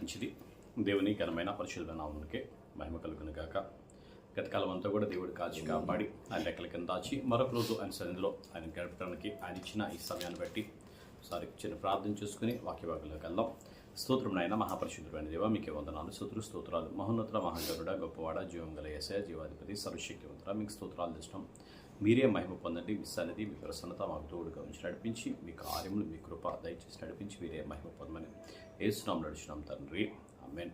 మంచిది. దేవుని ఘనమైన పరిశుద్ధ నామమునికే మహిమ కలుగును గాక. గతకాలం అంతా కూడా దేవుడు కాచి కాపాడి ఆయన లెక్కల కింద దాచి మరొక రోజు ఆయన సన్నిధిలో ఆయన గడపడానికి ఆయన ఇచ్చిన ఈ సమయాన్ని బట్టి ఒకసారి చిన్న ప్రార్థన చేసుకుని వాక్యవాకులోకి వెళ్దాం. స్తోత్రం నాయన మహాపరిశుద్ధుడైన దేవ మీకే వందనాలు. స్తోత్రు స్తోత్రాలు. మహోన్నత మహాగరుడ గొప్పవాడ జీవం గల ఏసయ జీవాధిపతి సర్వశక్తివంతుడ. మీకు స్తోత్రాలు ఇష్టం మీరే మహిమ పొందండి మీ సన్నిధి మీ ప్రసన్నత మాకు తోడుగా ఉంచి నడిపించి మీ కార్యములు మీ కృప దయచేసి నడిపించి మీరే మహిమ పొందమని ఏసునాం నడిచినాం తండ్రి. ఆమెన్.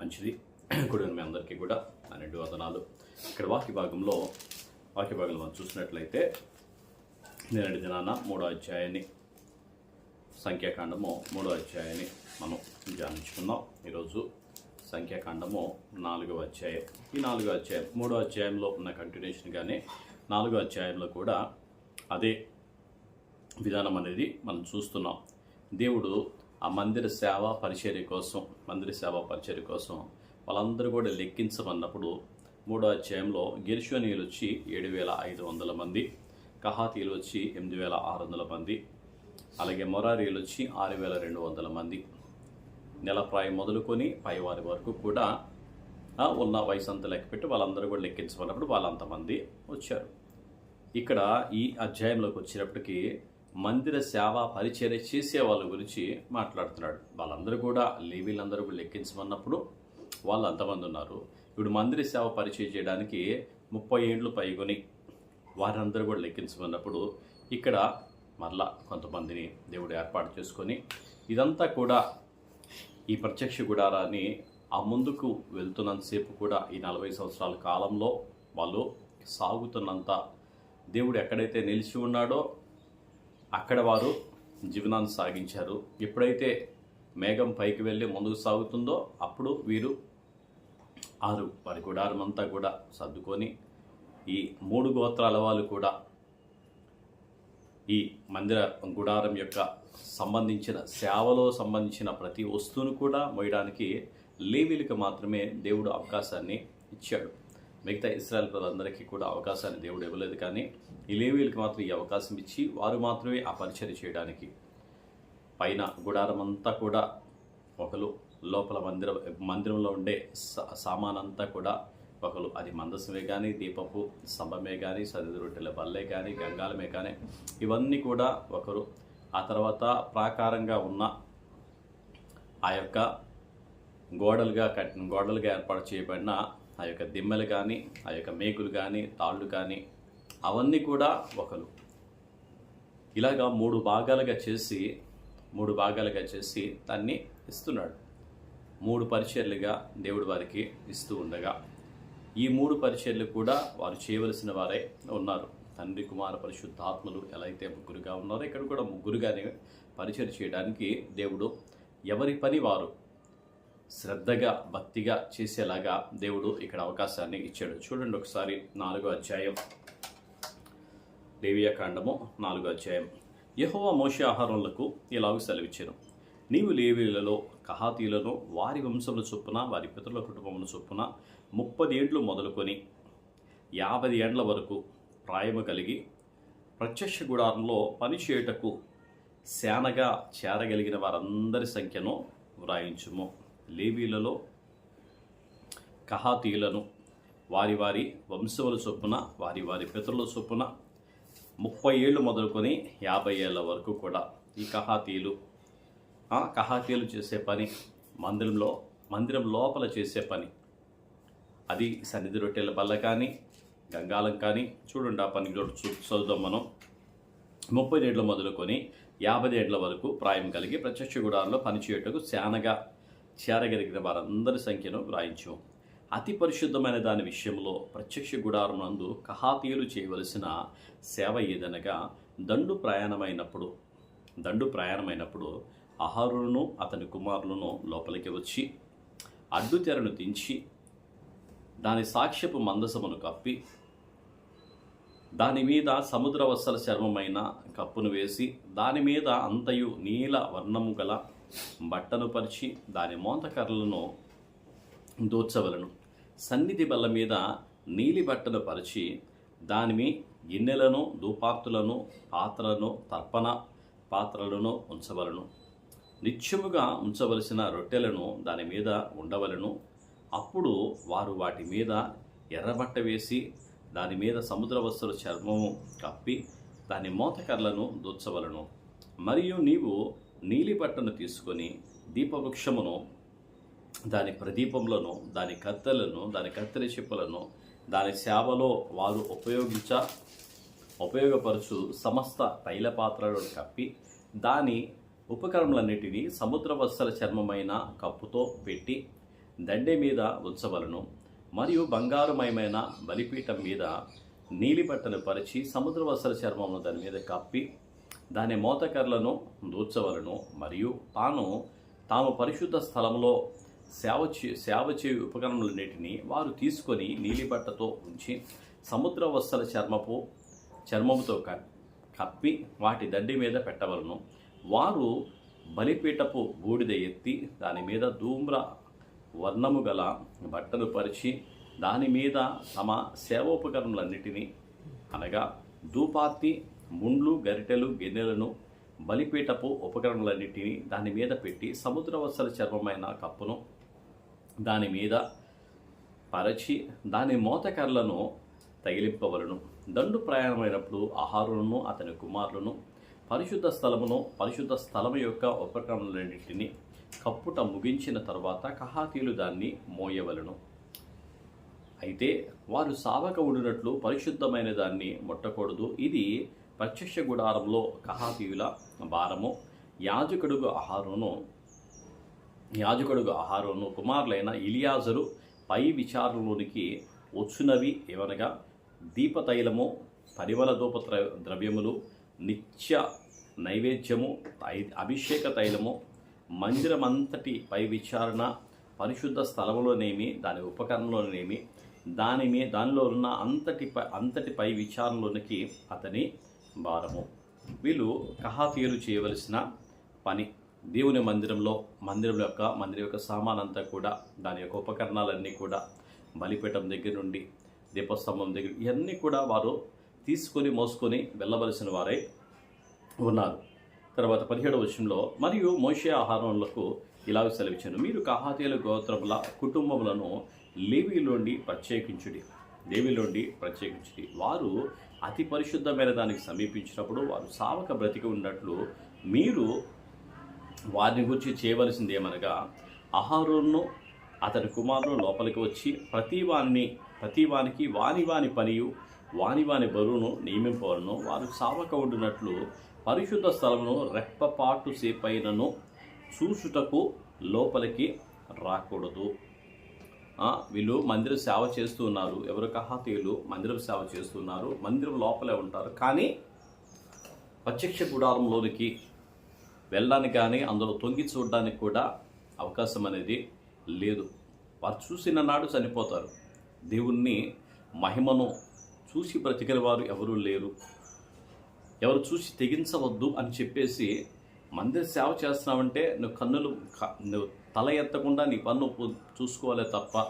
మంచిది. కూడా మీ అందరికీ కూడా పన్నెండు వదనాలు. ఇక్కడ వాక్య భాగంలో వాక్య భాగంలో మనం చూసినట్లయితే నేటి దినాన మూడో అధ్యాయాన్ని సంఖ్యాకాండము మూడో అధ్యాయాన్ని మనం ధ్యానించుకుందాం. ఈరోజు సంఖ్యాకాండము నాలుగో అధ్యాయం. ఈ నాలుగో అధ్యాయం మూడో అధ్యాయంలో ఉన్న కంటిన్యూషన్గానే నాలుగో అధ్యాయంలో కూడా అదే విధానం అనేది మనం చూస్తున్నాం. దేవుడు ఆ మందిర సేవ పరిచర్య కోసం మందిర సేవ పరిచర్య కోసం వాళ్ళందరూ కూడా లెక్కించమన్నప్పుడు మూడో అధ్యాయంలో గిర్షోనీయులు వచ్చి ఏడు వేల ఐదు వందల మంది కహాతీలు వచ్చి ఎనిమిది వేల ఆరు వందల మంది అలాగే మొరారీలు వచ్చి ఆరు వేల రెండు వందల మంది. నెలప్రాయం మొదలుకొని పైవారి వరకు కూడా ఉన్న వయసు అంతా లెక్కపెట్టి వాళ్ళందరూ కూడా లెక్కించమన్నప్పుడు వాళ్ళంతమంది వచ్చారు. ఇక్కడ ఈ అధ్యాయంలోకి వచ్చినప్పటికీ మందిర సేవ పరిచర్య చేసే వాళ్ళ గురించి మాట్లాడుతున్నాడు. వాళ్ళందరూ కూడా లేవీలందరూ కూడా లెక్కించమన్నప్పుడు వాళ్ళు అంతమంది ఉన్నారు. ఇప్పుడు మందిర సేవ పరిచయం చేయడానికి ముప్పై ఏండ్లు పైకొని వారందరూ కూడా లెక్కించమన్నప్పుడు ఇక్కడ మరలా కొంతమందిని దేవుడు ఏర్పాటు చేసుకొని ఇదంతా కూడా ఈ ప్రత్యక్ష గుడారాన్ని ఆ ముందుకు వెళ్తున్నంతసేపు కూడా ఈ నలభై సంవత్సరాల కాలంలో వాళ్ళు సాగుతున్నంత దేవుడు ఎక్కడైతే నిలిచి ఉన్నాడో అక్కడ వారు జీవనాన్ని సాగించారు. ఎప్పుడైతే మేఘం పైకి వెళ్ళి ముందుకు సాగుతుందో అప్పుడు వీరు ఆరు వారి గుడారం అంతా కూడా సర్దుకొని ఈ మూడు గోత్రాల వాళ్ళు కూడా ఈ మందిర గుడారం యొక్క సంబంధించిన సేవలో సంబంధించిన ప్రతి వస్తువును కూడా మోయడానికి లేవీలకు మాత్రమే దేవుడు అవకాశాన్ని ఇచ్చాడు. మిగతా ఇస్రాయల్ ప్రజలందరికీ కూడా అవకాశాన్ని దేవుడు ఇవ్వలేదు కానీ ఈ లేవీలకు మాత్రం ఈ అవకాశం ఇచ్చి వారు మాత్రమే ఆ పరిచయం చేయడానికి. పైన గుడారం అంతా కూడా ఒకరు లోపల మందిర మందిరంలో ఉండే సా- సామానంతా కూడా ఒకరు అది మందసమే కానీ దీపపు స్తంభమే కానీ సరిది రొట్టెల బల్లే కానీ గంగాలమే కానీ ఇవన్నీ కూడా ఒకరు. ఆ తర్వాత ప్రాకారంగా ఉన్న ఆ యొక్క గోడలుగా కట్ గోడలుగా ఏర్పాటు చేయబడిన ఆ యొక్క దిమ్మలు కానీ ఆ యొక్క మేకులు కానీ తాళ్ళు కానీ అవన్నీ కూడా ఒకరు. ఇలాగా మూడు భాగాలుగా చేసి మూడు భాగాలుగా చేసి దాన్ని ఇస్తున్నాడు. మూడు పరిచర్లుగా దేవుడు వారికి ఇస్తూ ఉండగా ఈ మూడు పరిచర్లు కూడా వారు చేయవలసిన వారే ఉన్నారు. తండ్రి కుమార పరిశుద్ధాత్మలు ఎలా అయితే ముగ్గురుగా ఉన్నారో ఇక్కడ కూడా ముగ్గురుగానే పరిచయం చేయడానికి దేవుడు ఎవరి పని వారు శ్రద్ధగా భక్తిగా చేసేలాగా దేవుడు ఇక్కడ అవకాశాన్ని ఇచ్చాడు. చూడండి ఒకసారి నాలుగో అధ్యాయం. లేవియా కాండము నాలుగో అధ్యాయం. యహోవ మోష ఆహారములకు ఇలాగ సెలవిచ్చాను. నీవు లేవీలలో కహాతీలను వారి వంశముల చొప్పున వారి పితరుల కుటుంబముల చొప్పున ముప్పది ఏండ్లు మొదలుకొని యాభై ఏండ్ల వరకు ప్రాయము కలిగి ప్రత్యక్ష గుడారంలో పనిచేయుటకు శానగా చేరగలిగిన వారందరి సంఖ్యను వ్రాయించుము. లేవీలలో కహాతీయులను వారి వారి వంశముల చొప్పున వారి వారి పితరుల చొప్పున ముప్పై ఏళ్ళు మొదలుకొని యాభై ఏళ్ళ వరకు కూడా ఈ కహాతీయులు ఆ కహాతీయులు చేసే పని మందిరంలో మందిరం లోపల చేసే పని అది సన్నిధి రొట్టెల బల్ల కానీ గంగాలం కానీ చూడండి ఆ పని చదువుదాం మనం. ముప్పై ఏళ్ళు మొదలుకొని యాభై ఏళ్ళ వరకు ప్రాయం కలిగి ప్రత్యక్ష గుడారంలో పనిచేయటకు శానగా చేరగలిగిన వారందరి సంఖ్యను వ్రాయించు. అతి పరిశుద్ధమైన దాని విషయంలో ప్రత్యక్ష గుడారం నందు కహాతీయులు చేయవలసిన సేవ ఏదనగా దండు ప్రయాణమైనప్పుడు దండు ప్రయాణమైనప్పుడు అహరును అతని కుమారులను లోపలికి వచ్చి అడ్డు తెరను దించి దాని సాక్ష్యపు మందసమును కప్పి దాని మీద సముద్రవత్సల చర్మమైన కప్పును వేసి దాని మీద అంతయు నీల వర్ణము గల బట్టను పరిచి దాని మోతకర్రలను దూర్చవలను సన్నిధి బల్ల మీద నీలి బట్టను పరిచి దానిమి గిన్నెలను దూపార్తులను పాత్రలను తర్పణ పాత్రలను ఉంచవలను. నిత్యముగా ఉంచవలసిన రొట్టెలను దాని మీద ఉండవలను. అప్పుడు వారు వాటి మీద ఎర్రబట్ట వేసి దాని మీద సముద్ర వస్తువుల చర్మము కప్పి దాని మోతకర్లను దూర్చవలను మరియు నీవు నీలి బట్టను తీసుకొని దీపవృక్షమును దాని ప్రదీపములను దాని కత్తెలను దాని కత్తెల చెప్పులను దాని సేవలో వారు ఉపయోగించ ఉపయోగపరచు సమస్త తైల పాత్రలను కప్పి దాని ఉపకరణలన్నిటినీ సముద్ర వత్సల చర్మమైన కప్పుతో పెట్టి దండె మీద ఉంచవలను మరియు బంగారుమయమైన బలిపీఠం మీద నీలిబట్టను పరిచి సముద్ర చర్మమును దాని మీద కప్పి దాని మోతకర్లను దూర్చవలను మరియు తాను తాము పరిశుద్ధ స్థలంలో సేవ చే సేవ చేయు ఉపకరణములన్నిటినీ వారు తీసుకొని నీలిబట్టతో ఉంచి సముద్ర వస్తల చర్మపు చర్మముతో క- కప్పి వాటి దండి మీద పెట్టవలను. వారు బలిపీఠపు బూడిద ఎత్తి దాని మీద ధూమ్ర వర్ణము గల బట్టలు పరిచి దాని మీద తమ సేవోపకరణలన్నిటినీ అనగా ధూపార్తి ముండ్లు గరిటెలు గిన్నెలను బలిపీటపు ఉపకరణలన్నిటినీ దాని మీద పెట్టి సముద్రవత్సల చర్మమైన కప్పును దాని మీద పరచి దాని మోతకర్లను తగిలింపవలను. దండు ప్రయాణమైనప్పుడు ఆహారులను అతని కుమారులను పరిశుద్ధ స్థలమును పరిశుద్ధ స్థలము యొక్క ఉపకరణలన్నింటినీ కప్పుట ముగించిన తర్వాత కహాతీలు దాన్ని మోయవలను. అయితే వారు సావక ఉండినట్లు పరిశుద్ధమైన దాన్ని ముట్టకూడదు. ఇది ప్రత్యక్ష గుడారంలో కహాతీయుల భారము. యాజకుడుగు ఆహారమును యాజకుడుగు ఆహారమును కుమారులైన ఇలియాజరు పై విచారణలోనికి వచ్చునవి ఏమనగా దీపతైలము పరిమళ ధూప ద్రవ్యములు నిత్య నైవేద్యము ఐ- అభిషేక తైలము మందిరమంతటి పై విచారణ పరిశుద్ధ స్థలంలోనేమి దాని ఉపకరణలోనేమి దాని మీ దానిలో ఉన్న అంతటి పై అంతటి పై విచారణలోనికి అతని భారము. వీళ్ళు కహాతీయులు చేయవలసిన పని దేవుని మందిరంలో మందిరం యొక్క మందిరం యొక్క సామానంతా కూడా దాని యొక్క ఉపకరణాలన్నీ కూడా బలిపీఠం దగ్గర నుండి దీపస్తంభం దగ్గర ఇవన్నీ కూడా వారు తీసుకొని మోసుకొని వెళ్ళవలసిన వారై ఉన్నారు. తర్వాత పదిహేడవ విషయంలో మరియు మోషే ఆహారములకు ఇలాగ సెలవిచ్చాను మీరు కాహాతీయుల గోత్రముల కుటుంబములను లేవీలోండి ప్రత్యేకించుడి లేవీలోండి ప్రత్యేకించుడి. వారు అతి పరిశుద్ధమైన దానికి సమీపించినప్పుడు వారు సావక బ్రతికి ఉన్నట్లు మీరు వారిని గురించి చేయవలసింది ఏమనగా అహారోను అతని కుమారులు లోపలికి వచ్చి ప్రతి వాణ్ణి ప్రతి వానికి వాని వాని పనియు వాని వాని బరువును నియమింపవలను. వారు సావక ఉండినట్లు పరిశుద్ధ స్థలమును రెప్పపాటు సేపైనను చూసుటకు లోపలికి రాకూడదు. వీళ్ళు మందిర సేవ చేస్తూ ఉన్నారు. ఎవరు కహాతీయులు మందిరం సేవ చేస్తున్నారు మందిరం లోపలే ఉంటారు. కానీ ప్రత్యక్ష గుడారంలోనికి వెళ్ళడానికి కానీ అందులో తొంగి చూడడానికి కూడా అవకాశం అనేది లేదు. వారు చూసిన నాడు చనిపోతారు. దేవుణ్ణి మహిమను చూసి బ్రతికిన వారు ఎవరూ లేరు. ఎవరు చూసి తెగించవద్దు అని చెప్పేసి మందిర సేవ చేస్తున్నావంటే నువ్వు కన్నులు నువ్వు తల ఎత్తకుండా నీ పన్ను చూసుకోవాలే తప్ప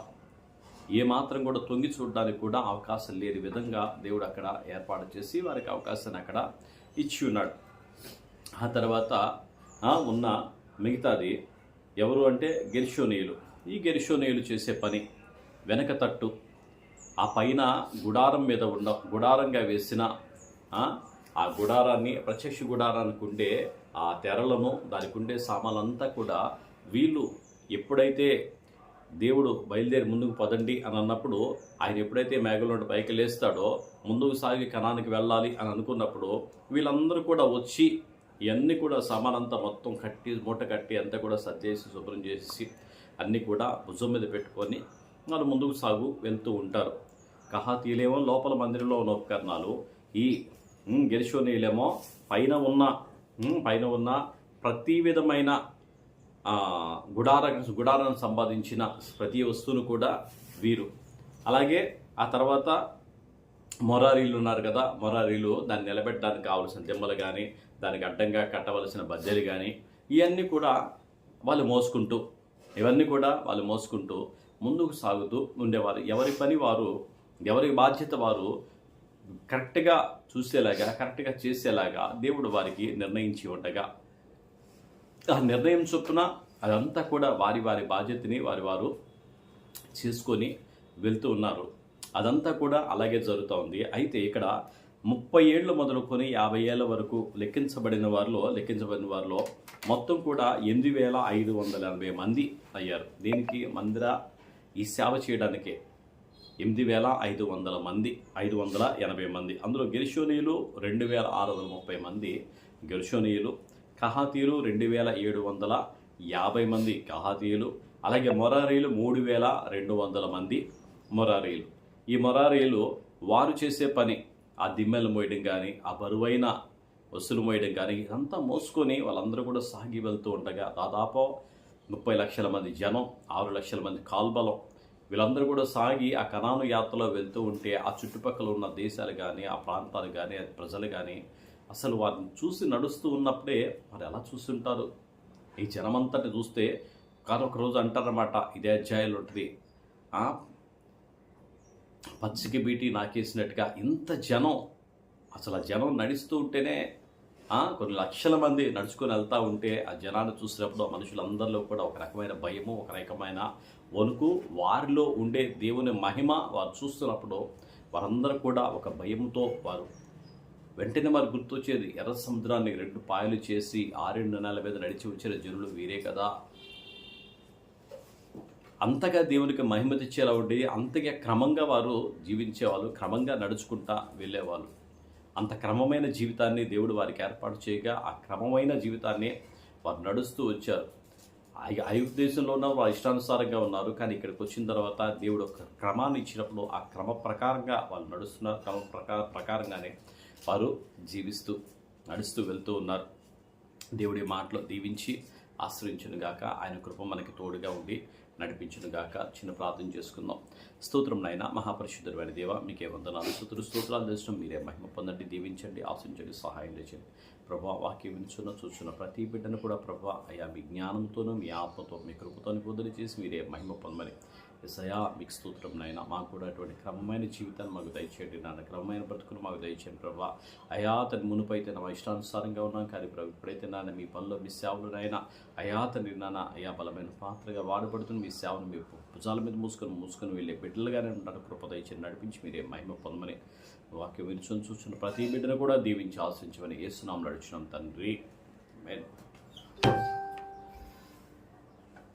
ఏ మాత్రం కూడా తొంగి చూడడానికి కూడా అవకాశం లేని విధంగా దేవుడు అక్కడ ఏర్పాటు చేసి వారికి అవకాశాన్ని అక్కడ ఇచ్చి ఉన్నాడు. ఆ తర్వాత ఉన్న మిగతాది ఎవరు అంటే గెరిషోనీయులు. ఈ గెరిషోనీయులు చేసే పని వెనక తట్టు ఆ పైన గుడారం మీద ఉన్న గుడారంగా వేసిన ఆ, గుడారాన్ని ప్రత్యక్ష గుడారానికి ఉండే ఆ తెరలను దానికి ఉండే సామాన్లంతా కూడా వీళ్ళు ఎప్పుడైతే దేవుడు బయలుదేరి ముందుకు పదండి అని అన్నప్పుడు ఆయన ఎప్పుడైతే మేఘల పైకి లేస్తాడో ముందుకు సాగి కణానికి వెళ్ళాలి అని అనుకున్నప్పుడు వీళ్ళందరూ కూడా వచ్చి ఇవన్నీ కూడా సామానంతా మొత్తం కట్టి మూట కట్టి అంతా కూడా సర్దేసి శుభ్రం చేసి అన్నీ కూడా భుజం మీద పెట్టుకొని వాళ్ళు ముందుకు సాగు వెళ్తూ ఉంటారు. కహాతీలేమో లోపల మందిరంలో ఉన్న ఉపకరణాలు ఈ ఉమ్, పైన ఉన్న పైన ఉన్న ప్రతి విధమైన గుడార గుడారాన్ని సంపాదించిన ప్రతి వస్తువును కూడా వీరు. అలాగే ఆ తర్వాత మొరారీలు ఉన్నారు కదా మొరారీలు దాన్ని నిలబెట్టడానికి కావలసిన దిమ్మలు కానీ దానికి అడ్డంగా కట్టవలసిన బద్దెలు కానీ ఇవన్నీ కూడా వాళ్ళు మోసుకుంటూ ఇవన్నీ కూడా వాళ్ళు మోసుకుంటూ ముందుకు సాగుతూ ఉండేవారు. ఎవరి పని వారు ఎవరి బాధ్యత వారు కరెక్ట్గా చూసేలాగా కరెక్ట్గా చేసేలాగా దేవుడు వారికి నిర్ణయించి ఉండగా. ఆ నిర్ణయం చొప్పున అదంతా కూడా వారి వారి బాధ్యతని వారి వారు చేసుకొని వెళ్తూ ఉన్నారు. అదంతా కూడా అలాగే జరుగుతూ ఉంది. అయితే ఇక్కడ ముప్పై ఏళ్ళు మొదలుకొని యాభై ఏళ్ళ వరకు లెక్కించబడిన వారిలో లెక్కించబడిన వారిలో మొత్తం కూడా ఎనిమిది వేల ఐదు వందల ఎనభై మంది అయ్యారు. దీనికి మందిర ఈ సేవ చేయడానికే. ఎనిమిది వేల ఐదు వందల మంది ఐదు వందల ఎనభై మంది. అందులో గెరిషోనీయులు రెండు వేల ఆరు వందల ముప్పై మంది గెరిషోనీయులు. కహాతీయులు రెండు వేల ఏడు వందల యాభై మంది కహాతీయులు. అలాగే మొరారీలు మూడు వేల రెండు వందల మంది మొరారీలు ఈ మొరారీలు వారు చేసే పని ఆ దిమ్మెలు మోయడం కానీ ఆ బరువైన వస్తువులు మోయడం కానీ ఇదంతా మోసుకొని వాళ్ళందరూ కూడా సాగి వెళ్తూ ఉండగా దాదాపు ముప్పై లక్షల మంది జనం ఆరు లక్షల మంది కాల్బలం వీళ్ళందరూ కూడా సాగి ఆ కణాను యాత్రలో వెళ్తూ ఉంటే ఆ చుట్టుపక్కల ఉన్న దేశాలు కానీ ఆ ప్రాంతాలు కానీ ప్రజలు కానీ అసలు వారిని చూసి నడుస్తూ ఉన్నప్పుడే మరి ఎలా చూస్తుంటారు? ఈ జనమంతటి చూస్తే కానీ ఒకరోజు అంటారన్నమాట ఇదే అధ్యాయులు ఉంటుంది. పచ్చికి బీటీ నాకేసినట్టుగా ఇంత జనం అసలు ఆ జనం నడుస్తూ ఉంటేనే కొన్ని లక్షల మంది నడుచుకొని వెళ్తూ ఉంటే ఆ జనాన్ని చూసినప్పుడు ఆ మనుషులందరిలో కూడా ఒక రకమైన భయము ఒక రకమైన వణుకు వారిలో ఉండే దేవుని మహిమ వారు చూస్తున్నప్పుడు వారందరూ కూడా ఒక భయంతో వారు వెంటనే వారు గుర్తొచ్చేది ఎర్ర సముద్రాన్ని రెండు పాయలు చేసి ఆరెండు నెలల మీద నడిచి వచ్చిన జనులు వీరే కదా. అంతగా దేవునికి మహిమ తెచ్చేలా ఉండి అంతగా క్రమంగా వారు జీవించేవాళ్ళు క్రమంగా నడుచుకుంటా వెళ్ళేవాళ్ళు. అంత క్రమమైన జీవితాన్ని దేవుడు వారికి ఏర్పాటు చేయగా ఆ క్రమమైన జీవితాన్ని వారు నడుస్తూ వచ్చారు. ఐ- దేశంలో ఉన్న వారు ఇష్టానుసారంగా ఉన్నారు. కానీ ఇక్కడికి వచ్చిన తర్వాత దేవుడు ఒక క్రమాన్ని ఇచ్చినప్పుడు ఆ క్రమ ప్రకారంగా వాళ్ళు నడుస్తున్నారు. క్రమ ప్రకార ప్రకారంగానే వారు జీవిస్తూ నడుస్తూ వెళ్తూ ఉన్నారు. దేవుడి మాటలు దీవించి ఆశ్రయించునుగాక. ఆయన కృప మనకి తోడుగా ఉండి నడిపించునుగాక. చిన్న ప్రార్థన చేసుకుందాం. స్తోత్రం నాయన మహాపరిశుద్ధమైన దేవ మీకే వందనాలు స్తోత్రులు స్తోత్రాలు చేసిన మీరే మహిమ పొందండి దీవించండి ఆశించండి సహాయం చేయండి. ప్రభా వాక్యం వినుచున్న చూస్తున్న ప్రతి బిడ్డను కూడా ప్రభా అయా మీ జ్ఞానంతోనూ మీ ఆత్మతో మీ కృపతోని పొందని చేసి మీరే మహిమ పొందమని ఎసయా మీకు స్తోత్రం నాయన. మాకు కూడా అటువంటి క్రమమైన జీవితాన్ని మాకు దయచేయండి నాన్న క్రమమైన బ్రతుకును మాకు దయచేయండి ప్రభా. అయా తన మునుపైతే నా ఇష్టానుసారంగా ఉన్నాం కానీ ప్రభు ఇప్పుడైతే నాన్న మీ పనిలో మీ సేవలు నాయన అయా తండ్రి నాన్న అయా బలమైన పాత్రగా వాడబడుతున్న మీ సేవను మీ భుజాల మీద మూసుకొని మూసుకొని వెళ్ళే బిడ్డలుగానే ఉంటారు. కృప దయచేయండి నడిపించి మీరే మహిమ పొందమని వాక్యం వినుచుని చూస్తున్న ప్రతి బిడ్డను కూడా దీవించి ఆశించమని ఏసునాం అడిచినాం తండ్రి. Amen.